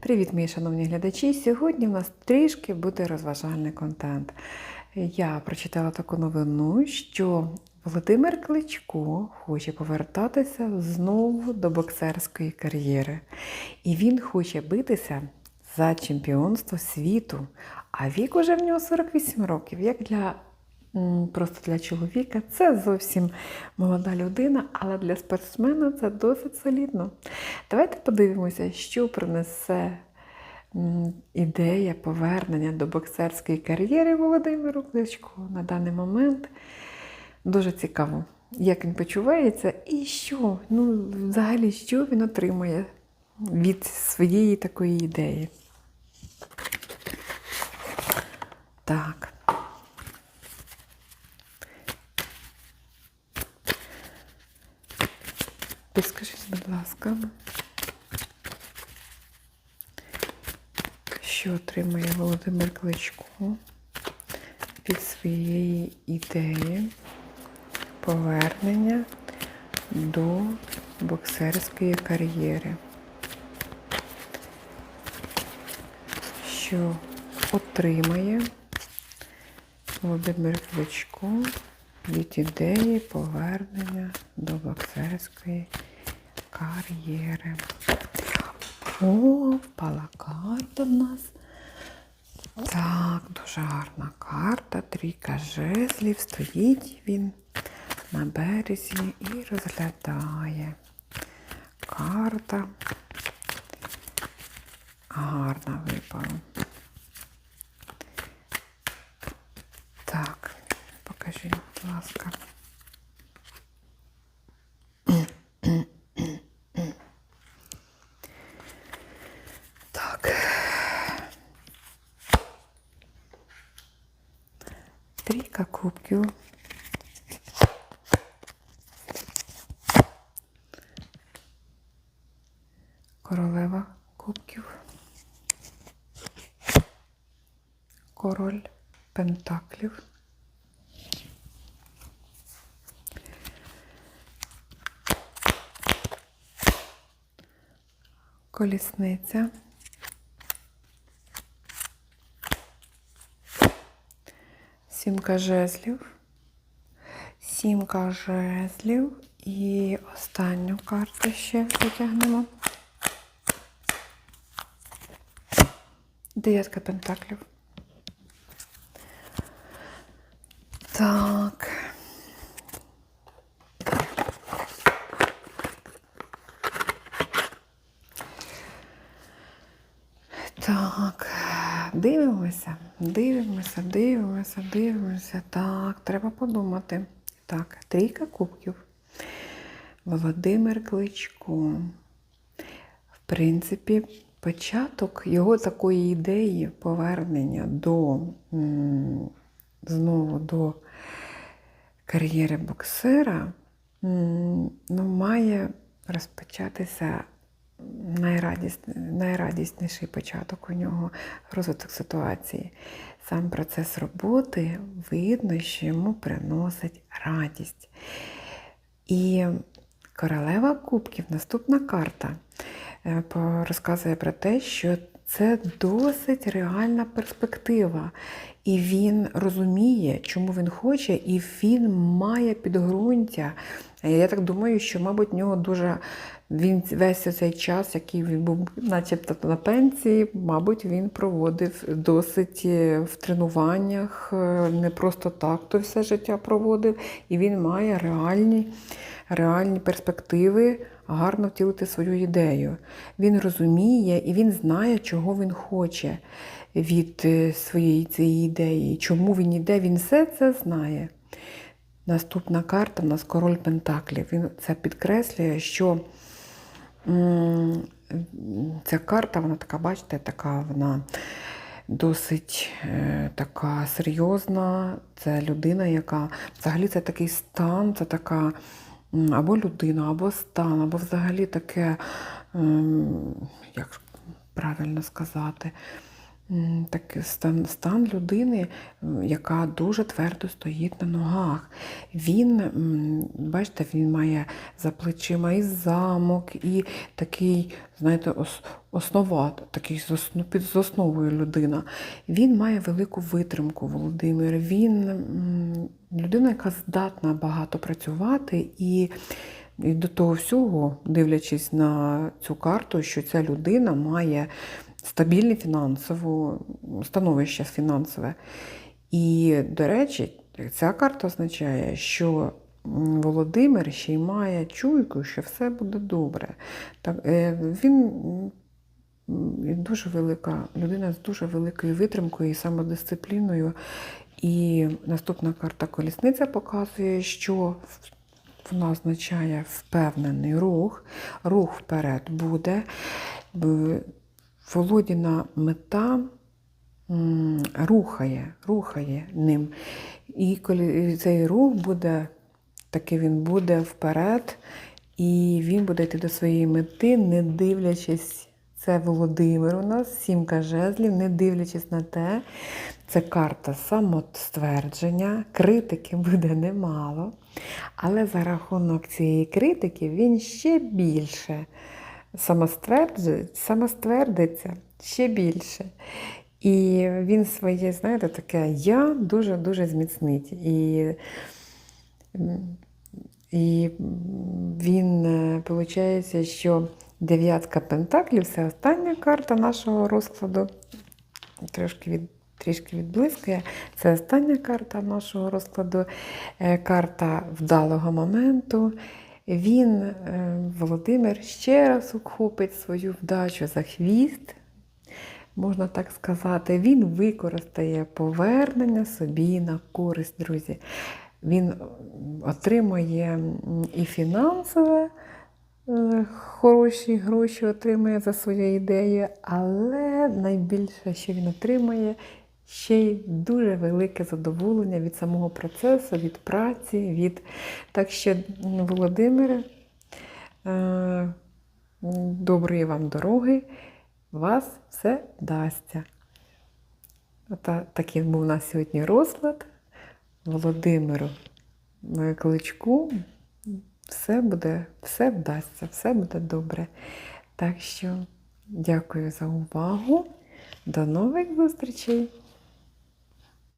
Привіт, мої шановні глядачі! Сьогодні в нас трішки буде розважальний контент. Я прочитала таку новину, що Володимир Кличко хоче повертатися знову до боксерської кар'єри. І він хоче битися за чемпіонство світу. А вік уже в нього 48 років. Як для просто для чоловіка це зовсім молода людина, але для спортсмена це досить солідно. Давайте подивимося, що принесе ідея повернення до боксерської кар'єри Володимиру Кличко на даний момент. Дуже цікаво, як він почувається і що, ну, взагалі, що він отримує від своєї такої ідеї. Так. Підскажіть, будь ласка, що отримує Володимир Кличко від своєї ідеї повернення до боксерської кар'єри? Що отримає Володимир Кличко від ідеї повернення до боксерської кар'єри. О, впала карта в нас. Так, дуже гарна карта. Трійка жезлів. Стоїть він на березі і розглядає. Карта. Гарна випала. Так, покажіть, будь ласка. Так. Трійка кубків. Королева кубків. Король пентаклів. Колісниця. Сімка жезлів. Сімка жезлів. І останню карту ще витягнемо. Дев'ятка пентаклів. Так. Так, дивимося, дивимося, дивимося, дивимося. Так, треба подумати. Так, трійка кубків. Володимир Кличко. В принципі, початок його такої ідеї повернення до знову до кар'єри боксера ну, має розпочатися найрадіс... найрадісніший початок у нього розвиток ситуації. Сам процес роботи видно, що йому приносить радість. І королева кубків, наступна карта, е, розказує про те, що це досить реальна перспектива. І він розуміє, чому він хоче, і він має підґрунтя. Я так думаю, що, мабуть, в нього дуже він весь цей час, який він був, начебто на пенсії, мабуть, він проводив досить е, в тренуваннях, е, не просто так, то все життя проводив, і він має реальні, реальні перспективи гарно втілити свою ідею. Він розуміє і він знає, чого він хоче від е, своєї цієї ідеї. Чому він іде, він все це знає. Наступна карта у нас король Пентаклів. Він це підкреслює, що ця карта, вона така, бачите, така вона досить е, така серйозна. Це людина, яка взагалі це такий стан, це така або людина, або стан, або взагалі таке, як правильно сказати, так, стан, стан людини, яка дуже твердо стоїть на ногах. Він, бачите, він має за плечима і замок, і такий, знаєте, ос, такий під з основою людина. Він має велику витримку, Володимир. Він людина, яка здатна багато працювати і. І до того всього, дивлячись на цю карту, що ця людина має стабільне фінансове становище фінансове. І, до речі, ця карта означає, що Володимир ще й має чуйку, що все буде добре. Так, е, він дуже велика людина з дуже великою витримкою і самодисципліною. І наступна карта колісниця показує, що вона означає впевнений рух, рух вперед буде. Володіна мета рухає, рухає ним. І коли цей рух буде, таки він буде вперед, і він буде йти до своєї мети, не дивлячись, це Володимир у нас, сімка жезлів, не дивлячись на те, це карта самоствердження, критики буде немало, але за рахунок цієї критики він ще більше самоствердиться ще більше. І він своє, знаєте, таке я дуже-дуже зміцнить. І, і він, виходить, що дев'ятка пентаклів це остання карта нашого розкладу. Трошки від, трішки відблискує. Це остання карта нашого розкладу, е, карта вдалого моменту. Він, е, Володимир, ще раз ухопить свою вдачу за хвіст, можна так сказати. Він використає повернення собі на користь, друзі. Він отримує і фінансове. е, Хороші гроші отримує за свою ідею, але найбільше, що він отримує, ще й дуже велике задоволення від самого процесу, від праці, від. Так що, м, Володимире, е, доброї вам дороги, вас все вдасться. Ота, такий був у нас сьогодні розклад. Володимиру е, Кличку. Все буде, все вдасться, все буде добре. Так що дякую за увагу. До нових зустрічей!